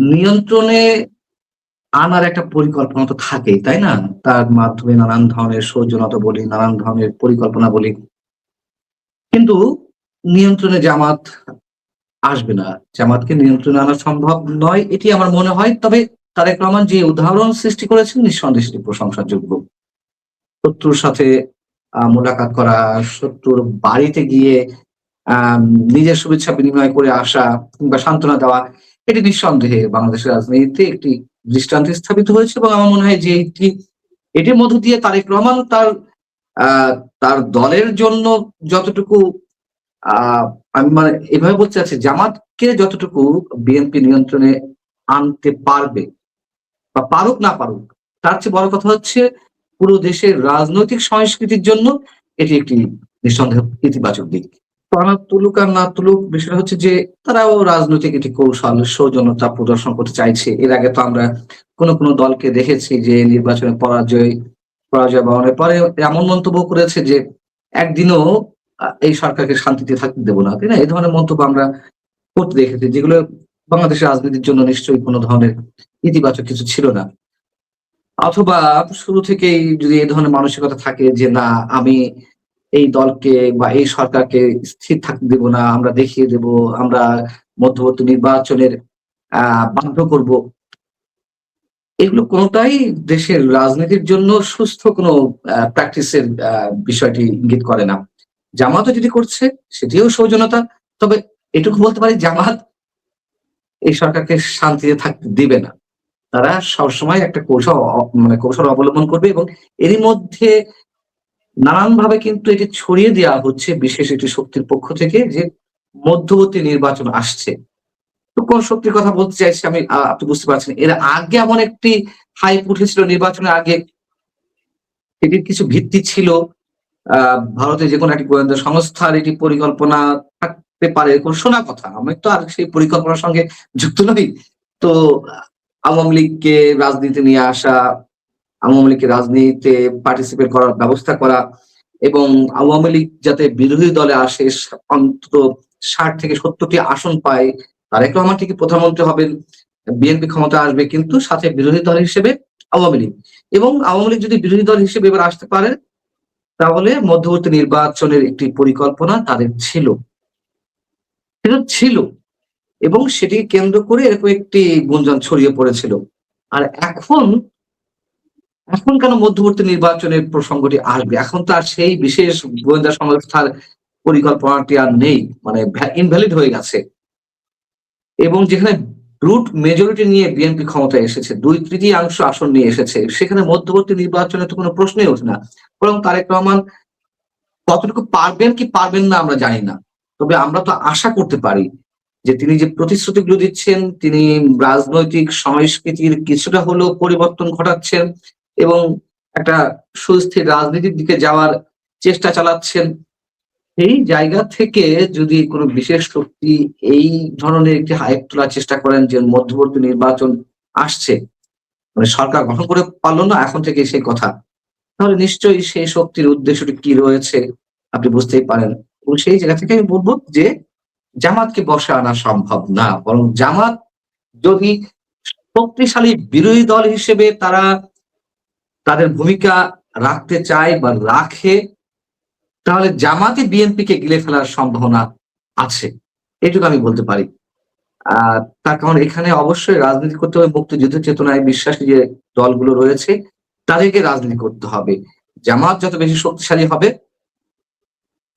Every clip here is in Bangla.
নিয়ন্ত্রণে আনার একটা পরিকল্পনা তো থাকেই, তাই না? তার মাধ্যমে নানান ধরনের সৌজনতা বলি, নানান ধরনের পরিকল্পনা বলি। কিন্তু নিয়ন্ত্রণে জামাত আসবে না। জামাতকে নিয়ন্ত্রণে আনা সম্ভব নয়, এটি আমার মনে হয়। তবে তারেক রহমান যে উদাহরণ সৃষ্টি করেছেন, নিঃসন্দেহে সেটি প্রশংসার যোগ্য শত্রুর সাথে মোলাকাত করা, শত্রুর বাড়িতে গিয়ে, আহ, নিজের শুভেচ্ছা বিনিময় করে আসা কিংবা সান্ত্বনা দেওয়া এটি নিঃসন্দেহে বাংলাদেশের রাজনীতিতে একটি দৃষ্টান্ত স্থাপিত হয়েছে এবং আমার মনে হয় যে এটি, এটির মধ্য দিয়ে তারেক রহমান তার তার দলের জন্য যতটুকু আমি মানে এভাবে বলতে চাচ্ছি, জামাতকে যতটুকু বিএনপি নিয়ন্ত্রণে আনতে পারবে বা পারুক না পারুক, তার চেয়ে বড় কথা হচ্ছে পুরো দেশের রাজনৈতিক সংস্কৃতির জন্য এটি একটি নিঃসন্দেহ ইতিবাচক দিক। তারা তুলুক আর না তুলুক বিষয়টা হচ্ছে যে তারাও রাজনৈতিক একটি কৌশল, সৌজন্যতা প্রদর্শন করতে চাইছে। এর আগে তো আমরা কোন কোন দলকে দেখেছি যে নির্বাচনে পরাজয় পরাজয় বরণের পরে এমন মন্তব্য করেছে যে একদিনও এই সরকারকে শান্তিতে থাকতে দেবো না, তাই না? এই ধরনের মন্তব্য আমরা করতে দেখেছি, যেগুলো বাংলাদেশের রাজনীতির জন্য নিশ্চয়ই কোনো ধরনের ইতিবাচক কিছু ছিল না। অথবা শুরু থেকেই যদি এই ধরনের মানসিকতা থাকে যে না, আমি এই দলকে বা এই সরকারকে স্থির থাকতে দেব না, আমরা দেখিয়ে দেব, আমরা মধ্যবর্তী নির্বাচনের বাধ্য করব। এগুলো কোনোটাই দেশের রাজনীতির জন্য সুস্থ কোনো প্র্যাকটিসের বিষয়টি ইঙ্গিত করে না। জামাতও যদি করছে, সেটিও সৌজনতা তবে এটুকু বলতে পারি, জামাত এই সরকারকে শান্তিতে থাকতে দিবে না। তারা সবসময় একটা কৌশল মানে কৌশল অবলম্বন করবে এবং এরই মধ্যে নানান ভাবে কিন্তু এটি ছড়িয়ে দেওয়া হচ্ছে, বিশেষ একটি শক্তির পক্ষ থেকে যে মধ্যবর্তী নির্বাচন আসছে। তো কোন শক্তির কথা বলতে চাইছি আমি আপনি বুঝতে পারছেন, এর আগে এমন একটি হাইপ উঠেছিল নির্বাচনের আগে। এটির কিছু ভিত্তি ছিল আহ ভারতের যে কোনো একটি গোয়েন্দা সংস্থার এটি পরিকল্পনা থাকতে পারে এরকম শোনা কথা। আমি তো আর সেই পরিকল্পনার সঙ্গে যুক্ত নই। তো আওয়ামী লীগকে রাজনীতি নিয়ে আসা আওয়ামী লীগের রাজনীতিতে পার্টিসিপেট করার ব্যবস্থা করা এবং আওয়ামী লীগ যাতে বিরোধী দলে আসে, অন্তত ষাট থেকে সত্তরটি আসন পায় তার তারেক রহমান ঠিকই প্রধানমন্ত্রী হবেন, বিএনপি ক্ষমতা আসবে, কিন্তু সাথে বিরোধী দল হিসেবে আওয়ামী লীগ। এবং আওয়ামী লীগ যদি বিরোধী দল হিসেবে এবার আসতে পারে, তাহলে মধ্যবর্তী নির্বাচনের একটি পরিকল্পনা তাদের ছিল। ছিল। এবং সেটি কেন্দ্র করে এরকম একটি গুঞ্জন ছড়িয়ে পড়েছিল। আর এখন এখন কেন মধ্যবর্তী নির্বাচনের প্রসঙ্গটি আসবে? এখন তো আর সেই বিশেষ গোয়েন্দা সংস্থার পরিকল্পনাটি আর নেই মানে ইনভ্যালিড হয়ে গেছে। এবং যেখানে রুট মেজরিটি নিয়ে বিএনপি ক্ষমতায় এসেছে, দুই তৃতীয়াংশ আসন নিয়ে এসেছে, সেখানে মধ্যবর্তী নির্বাচনে তো কোনো প্রশ্নই ওঠে না। বরং তারেক রহমান কতটুকু পারবেন কি পারবেন না আমরা জানি না। তবে আমরা তো আশা করতে পারি যে তিনি যে প্রতিশ্রুতিগুলো দিচ্ছেন, তিনি রাজনৈতিক সংস্কৃতির কিছুটা হলেও পরিবর্তন ঘটাচ্ছেন এবং একটা সুস্থির রাজনীতির দিকে যাওয়ার চেষ্টা চালাচ্ছেন। এই জায়গা থেকে যদি কোনো বিশেষ শক্তি এই ধরনের একটি হাইপ তোলার চেষ্টা করেন যে মধ্যবর্তী নির্বাচন আসছে মানে সরকার গঠন করে পারল না এখন থেকে সেই কথা, তাহলে নিশ্চয়ই সেই শক্তির উদ্দেশ্যটি কি রয়েছে আপনি বুঝতেই পারেন। এবং সেই জায়গা থেকে আমি বলব যে জামাতকে বসে আনা সম্ভব না, বরং জামাত যদি শক্তিশালী বিরোধী দল হিসেবে তারা তাদের ভূমিকা রাখতে চায় বা রাখে, তাহলে জামাতে বিএনপি কে গিলে ফেলার সম্ভাবনা আছে। এটুকু আমি বলতে পারি। তার কারণ এখানে অবশ্যই রাজনীতি করতে হবে, মুক্তিযুদ্ধ চেতনায় বিশ্বাসী যে দলগুলো রয়েছে, তাদেরকে রাজনীতি করতে হবে। জামাত যত বেশি শক্তিশালী হবে,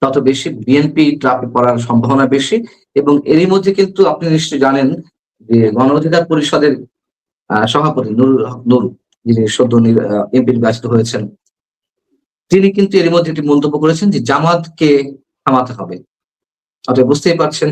তত বেশি বিএনপি ট্রাপে পড়ার সম্ভাবনা বেশি। এবং এরই মধ্যে কিন্তু আপনি নিশ্চয়ই জানেন যে গণ অধিকার পরিষদের সভাপতি নুরুল হক নুর যিনি সদ্য এমপি নির্বাচিত হয়েছেন। তিনি কিন্তু এর মধ্যে একটি মন্তব্য করেছেন যে জামাতকে থামাতে হবে। অতএব বুঝতেই পারছেন